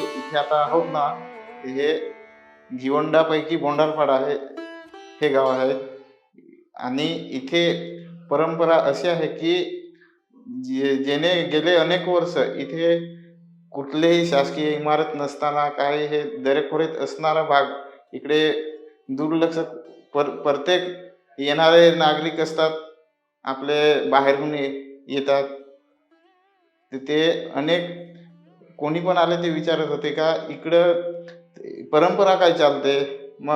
इथे आता आहोत ना हे भिवंडापैकी बोंडारपाड हे हे गाव आहे. आणि इथे परंपरा अशी आहे की जे जेणे गेले अनेक वर्ष इथे कुठलेही शासकीय इमारत नसताना काही हे दरेखोरीत असणारा भाग इकडे दुर्लक्ष पर प्रत्येक येणारे नागरिक असतात आपले बाहेरून ये- येतात. तिथे अनेक कोणी पण आले ते विचारत होते का इकडं परंपरा काय चालते? मग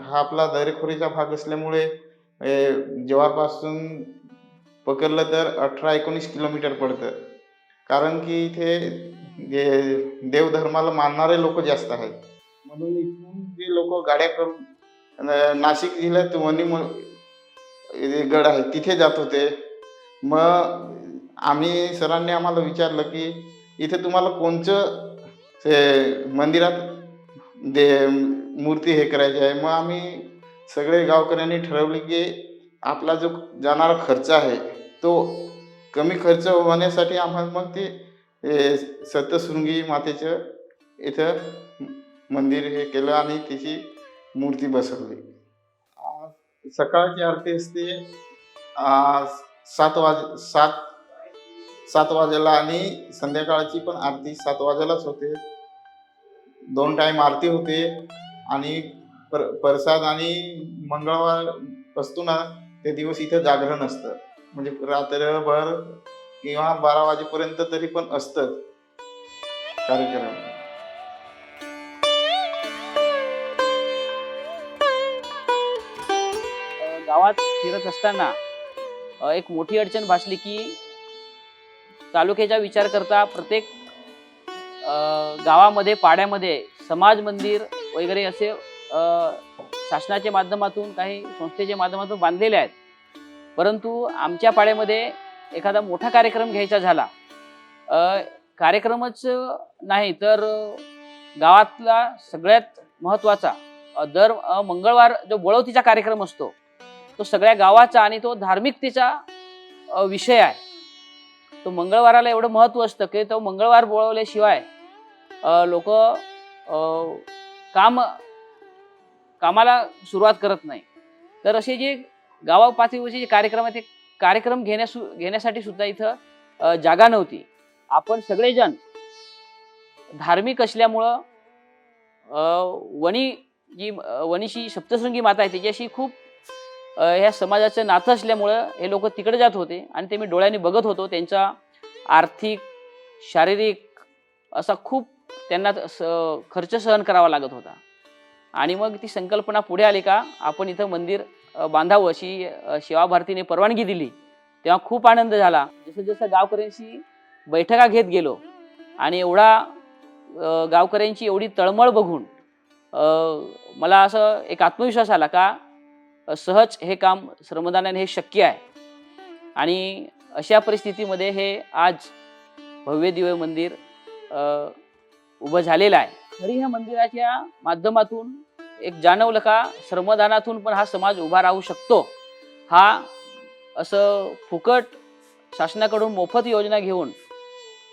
हा आपला दरेखोरीचा भाग असल्यामुळे जेव्हापासून पकडलं तर अठरा एकोणीस किलोमीटर पडतं. कारण की इथे जे देवधर्माला मानणारे लोक जास्त आहेत. म्हणून इथून जे लोक गाड्या करून नाशिक जिल्ह्यात वणी गड आहे तिथे जात होते. मग आम्ही सरांनी आम्हाला विचारलं की इथे तुम्हाला कोणचं ते मंदिरात दे मूर्ती हे करायची आहे. मग आम्ही सगळे गावकऱ्यांनी ठरवले की आपला जो जाणारा खर्च आहे तो कमी खर्च होण्यासाठी आम्हाला मग ते सत्यशृंगी सप्तशृंगी मातेचं इथं मंदिर हे केलं आणि तिची मूर्ती बसवली. सकाळची आरती असते. सात वाज सात सात वाजेला आणि संध्याकाळची पण आरती सात वाजेलाच होते. दोन टाइम आरती होते आणि पर प्रसाद आणि मंगळवार असतो ना ते दिवस इथं जागरण असतं. म्हणजे रात्रभर किंवा बारा वाजेपर्यंत तरी पण असतं कार्यक्रम. गावात फिरत असताना एक मोठी अडचण भासली की तालुक्याचा विचार करता प्रत्येक गावामध्ये पाड्यामध्ये समाज मंदिर वगैरे असे शासनाच्या माध्यमातून काही संस्थेच्या माध्यमातून बांधलेले आहेत. परंतु आमच्या पाड्यामध्ये एखादा मोठा कार्यक्रम घ्यायचा झाला कार्यक्रमच नाही तर गावातला सगळ्यात महत्त्वाचा दर मंगळवार जो बोळवतीचा कार्यक्रम असतो तो सगळ्या गावाचा आणि तो धार्मिकतेचा विषय आहे. तो मंगळवाराला एवढं महत्त्व असतं की तो मंगळवार बोळवल्याशिवाय लोक काम कामाला सुरुवात करत नाही. तर असे जे गावा पातळीवरचे जे कार्यक्रम आहेत ते कार्यक्रम घेण्यास घेण्यासाठी सुद्धा इथं जागा नव्हती. आपण सगळेजण धार्मिक असल्यामुळं वणी जी वणीशी सप्तशृंगी माता आहे त्याच्याशी खूप ह्या समाजाचं नातं असल्यामुळं हे लोक तिकडे जात होते आणि ते मी डोळ्यांनी बघत होतो. त्यांचा आर्थिक शारीरिक असा खूप त्यांना स- खर्च सहन करावा लागत होता. आणि मग ती संकल्पना पुढे आली का आपण इथं मंदिर बांधावं अशी सेवा भारतीने परवानगी दिली. तेव्हा खूप आनंद झाला. जसं जसं गावकऱ्यांशी बैठका घेत गेलो आणि एवढा गावकऱ्यांची एवढी तळमळ बघून मला असं एक आत्मविश्वास आला का सहज हे काम श्रमदानाने हे शक्य आहे. आणि अशा परिस्थितीमध्ये हे आज भव्य दिव्य मंदिर उभं झालेलं आहे. तरी ह्या मंदिराच्या माध्यमातून एक जाणवलं का श्रमदानातून पण हा समाज उभा राहू शकतो. हा असं फुकट शासनाकडून मोफत योजना घेऊन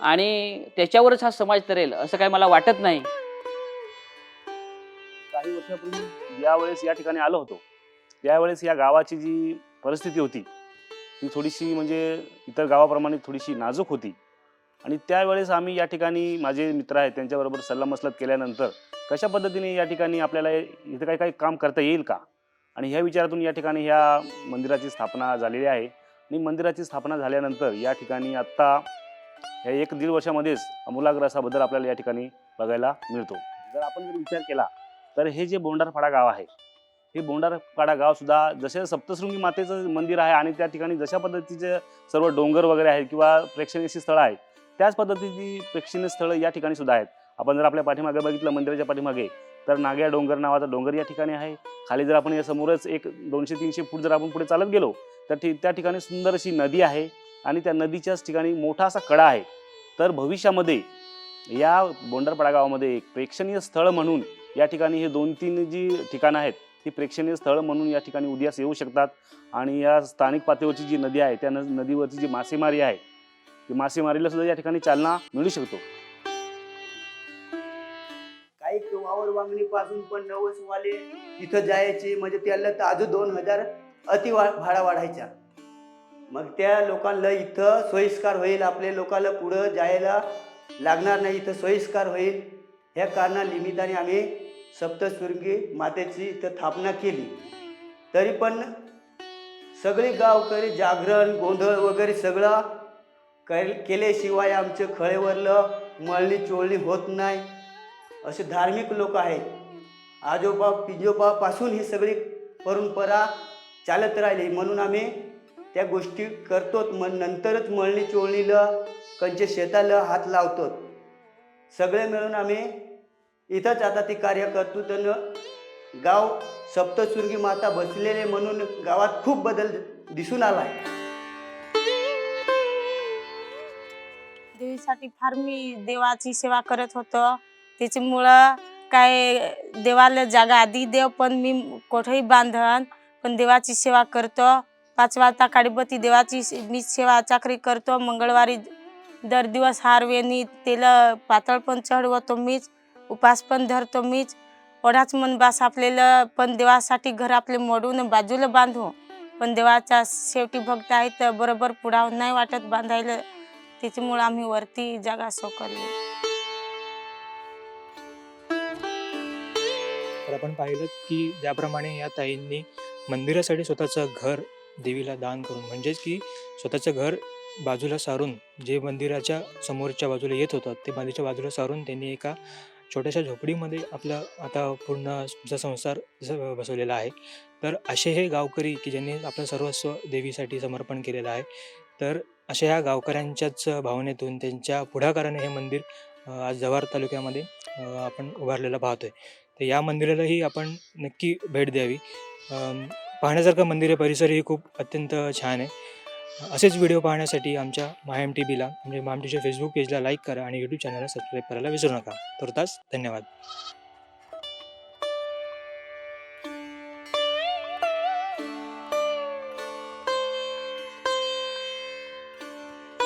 आणि त्याच्यावरच हा समाज तरेल असं काही मला वाटत नाही. काही वर्षापूर्वी यावेळेस या ठिकाणी आलो होतो. त्यावेळेस या गावाची जी परिस्थिती होती ती थोडीशी म्हणजे इतर गावाप्रमाणे थोडीशी नाजूक होती. आणि त्यावेळेस आम्ही या ठिकाणी माझे मित्र आहेत त्यांच्याबरोबर सल्लामसलत केल्यानंतर कशा पद्धतीने या ठिकाणी आपल्याला इथं काही काही काम करता येईल का? आणि ह्या विचारातून या ठिकाणी ह्या मंदिराची स्थापना झालेली आहे. आणि मंदिराची स्थापना झाल्यानंतर या ठिकाणी आत्ता ह्या एक दीड वर्षामध्येच अमूलाग्र असा बदल आपल्याला या ठिकाणी बघायला मिळतो. जर आपण जर विचार केला तर हे जे बोंडारपाडा गाव आहे हे बोंडारपाडा गाव सुद्धा जसे सप्तशृंगी मातेचं मंदिर आहे आणि त्या ठिकाणी जशा पद्धतीचे सर्व डोंगर वगैरे आहेत किंवा प्रेक्षणीय स्थळं आहेत त्याच पद्धतीची प्रेक्षणीय स्थळं या ठिकाणी सुद्धा आहेत. आपण जर आपल्या पाठीमागे बघितलं मंदिराच्या पाठीमागे तर नाग्या डोंगर नावाचा डोंगर या ठिकाणी आहे. खाली जर आपण या समोरच एक दोनशे तीनशे फूट जर आपण पुढे चालत गेलो तर ठी त्या ठिकाणी सुंदर अशी नदी आहे आणि त्या नदीच्याच ठिकाणी मोठा असा कडा आहे. तर भविष्यामध्ये या बोंडारपाडा गावामध्ये एक प्रेक्षणीय स्थळ म्हणून या ठिकाणी हे दोन तीन जी ठिकाणं आहेत ही प्रेक्षणीय स्थळ म्हणून या ठिकाणी उद्यास येऊ शकतात. आणि या स्थानिक पातळीवरची जी नदी आहे त्या नदीवरची जी मासेमारी आहे ती मासेमारीला सुद्धा या ठिकाणी चालना मिळू शकतो. काही वावर वांगणी पासून पण नवसवाले तिथं जायचे. म्हणजे त्याला तर अजून दोन हजार अति वा भाडा वाढायचा मग त्या लोकांना इथं सोयीस्कार होईल. आपल्या लोकांना पुढं जायला लागणार नाही. इथं सोयीस्कार होईल. ह्या कारणा निमित्ताने आम्ही सप्तशृंगी मातेची इथं स्थापना केली. तरी पण सगळी गावकरी जागरण गोंधळ वगैरे सगळं कैल केल्याशिवाय आमचं खळेवरलं मळणी चोळणी होत नाही. असे धार्मिक लोक आहेत. आजोबा पिजोबापासून ही सगळी परंपरा चालत राहिली. म्हणून आम्ही त्या गोष्टी करतोत. मग नंतरच मळणी चोळणीला कंचे शेताला हात लावतो सगळे मिळून आम्ही इथंच आता ती कार्य करतो तर गाव सप्तशृंगी माता बसलेले म्हणून गावात खूप बदल दिसून आला आहे देवीसाठी फार मी देवाची सेवा करत होतो. त्याच्यामुळं काय देवाला जागा आधी देव पण मी कोठेही बांधन पण देवाची सेवा करतो. पाच वाजता काळीबती देवाची मी सेवा चाकरी करतो. मंगळवारी दर दिवस हार वेणी पातळ पण चढवतो मीच. उपास पण धरतो मीच. ओढाच मन बास आपल्याला पण देवासाठी घर आपले मोडून बाजूला बांधू. पण देवाचा शेवटी भक्त आहे तर बरोबर पुढाव नाही वाटत बांधायला. त्याच्यामुळं आम्ही वरती जागा सोकरली तर आपण पाहिलं की ज्याप्रमाणे या ताईंनी मंदिरासाठी स्वतःचं घर देवीला दान करून म्हणजेच की स्वतःचं घर बाजूला सारून जे मंदिराच्या समोरच्या बाजूला येत होतं ते बाजूच्या बाजूला सारून त्यांनी एका छोट्याशा झोपडीमध्ये आपला आता पूर्ण तुमचा संसार बसवलेला आहे. तर असे हे गावकरी की ज्यांनी आपलं सर्वस्व देवीसाठी समर्पण केलेलं आहे. तर अशा ह्या गावकऱ्यांच्याच भावनेतून त्यांच्या पुढाकाराने हे मंदिर आज जव्हार तालुक्यामध्ये आपण उभारलेलं पाहतोय. तर या मंदिरालाही आपण नक्की भेट द्यावी. पाहण्यासारखं मंदिर आहे परिसरही खूप अत्यंत छान आहे. असेच व्हिडिओ पाहण्यासाठी आमच्या मायम टी बीला म्हणजे मायम टीच्या फेसबुक पेजला लाईक करा आणि यूट्यूब चॅनलला सबस्क्राईब करायला विसरू नका. तुर्तास धन्यवाद.